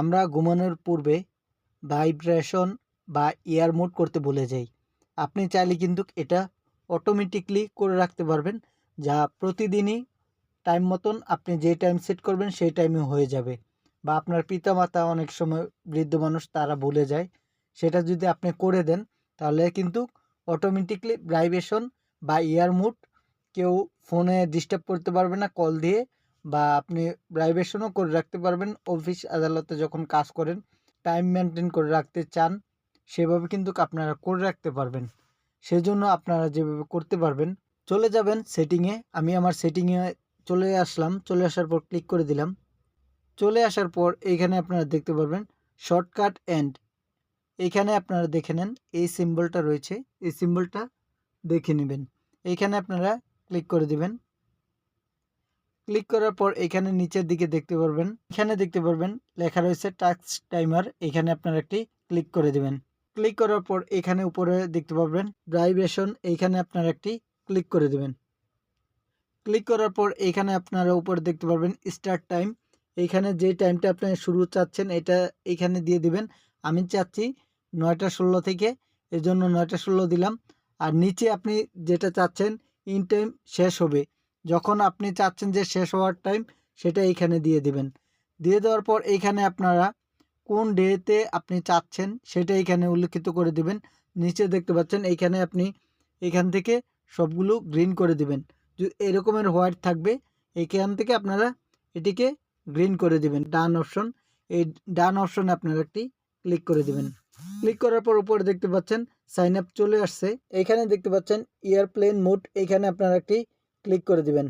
আমরা ঘুমানোর পূর্বে ভাইব্রেশন বা এয়ার মোড করতে ভুলে যাই। আপনি চাইলে কিন্তু এটা অটোমেটিকলি করে রাখতে পারবেন, যা প্রতিদিনই টাইম মতন আপনি যে টাইম সেট করবেন সেই টাইমে হয়ে যাবে। বা আপনার পিতামাতা অনেক সময় বৃদ্ধ মানুষ তারা ভুলে যায়, সেটা যদি আপনি করে দেন, তাহলে কিন্তু অটোমেটিকলি ভাইব্রেশন বা এয়ার মুড কেউ ফোনে ডিস্টার্ব করতে পারবে না কল দিয়ে বা আপনি ভাইব্রেশনও করে রাখতে পারবেন। অফিস আদালতে যখন কাজ করেন টাইম মেনটেন করে রাখতে চান, সেভাবে কিন্তু আপনারা করে রাখতে পারবেন। সেজন্য আপনারা যেভাবে করতে পারবেন, চলে যাবেন সেটিংয়ে আমি আমার সেটিংয়ে চলে আসলাম, চলে আসার পর ক্লিক করে দিলাম। চলে আসার পর এইখানে আপনারা দেখতে পারবেন শর্টকাট এন্ড এইখানে আপনারা দেখে নেন, এই সিম্বলটা রয়েছে, এই সিম্বলটা দেখে নেবেন। এইখানে আপনারা ক্লিক করে দিবেন। ক্লিক করার পর এখানে নিচের দিকে দেখতে পারবেন। এখানে দেখতে পারবেন, লেখা রয়েছে টাক্স টাইমার। এখানে আপনারা একটি ক্লিক করে দেবেন। ক্লিক করার পর এখানে উপরে দেখতে পারবেন ড্রাইভেশন এইখানে আপনারা একটি ক্লিক করে দেবেন। ক্লিক করার পর এখানে আপনারা উপরে দেখতে পারবেন, স্টার্ট টাইম। এইখানে যে টাইমটা আপনি শুরু চাচ্ছেন, এটা এইখানে দিয়ে দিবেন। আমি চাচ্ছি নয়টা ষোলো থেকে এই জন্য নয়টা ষোলো দিলাম। আর নিচে আপনি যেটা চাচ্ছেন, ইন টাইম শেষ হবে। যখন আপনি চাচ্ছেন যে শেষ হওয়ার টাইম সেটা এইখানে দিয়ে দিবেন। দিয়ে দেওয়ার পর এইখানে আপনারা কোন ডেতে আপনি চাচ্ছেন সেটা এখানে উল্লেখিত করে দিবেন। নিচে দেখতে পাচ্ছেন এইখানে আপনি এখান থেকে সবগুলো গ্রিন করে দিবেন। এরকমের হোয়াইট থাকবে, এইখান থেকে আপনারা এটিকে গ্রিন করে দিবেন। ডান অপশন এই ডান অপশনে আপনারা একটি ক্লিক করে দিবেন। ক্লিক করার পর উপরে দেখতে পাচ্ছেন সাইন আপ চলে আসছে। এখানে দেখতে পাচ্ছেন এয়ারপ্লেন মোড এইখানে আপনারা একটি ক্লিক করে দিবেন।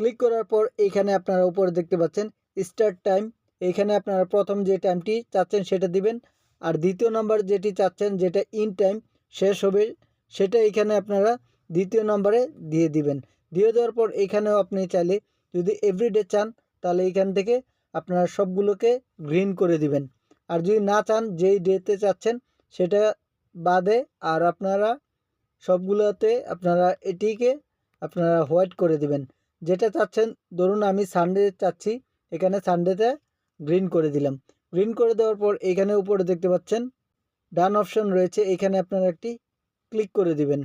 ক্লিক করার পর এইখানে আপনারা উপরে দেখতে পাচ্ছেন স্টার্ট টাইম এইখানে আপনারা প্রথম যে টাইমটি চাচ্ছেন সেটা দিবেন। আর দ্বিতীয় নাম্বার যেটি চাচ্ছেন যেটা ইন টাইম শেষ হবে, সেটা এখানে আপনারা দ্বিতীয় নম্বরে দিয়ে দিবেন। দিয়ে দেওয়ার পর এখানেও আপনি চাইলে যদি এভরিডে চান, তাহলে এখান থেকে আপনারা সবগুলোকে গ্রিন করে দিবেন। আর যদি না চান, যেই ডেতে চাচ্ছেন, সেটা বাদে আর আপনারা সবগুলোতে আপনারা এটিকে আপনারা হোয়াইট করে দিবেন। যেটা চাচ্ছেন, ধরুন আমি সানডে চাচ্ছি, এখানে সানডেতে গ্রিন করে দিলাম। গ্রিন করে দেওয়ার পর এখানে উপরে দেখতে পাচ্ছেন ডান অপশন রয়েছে। এখানে আপনারা একটি ক্লিক করে দিবেন।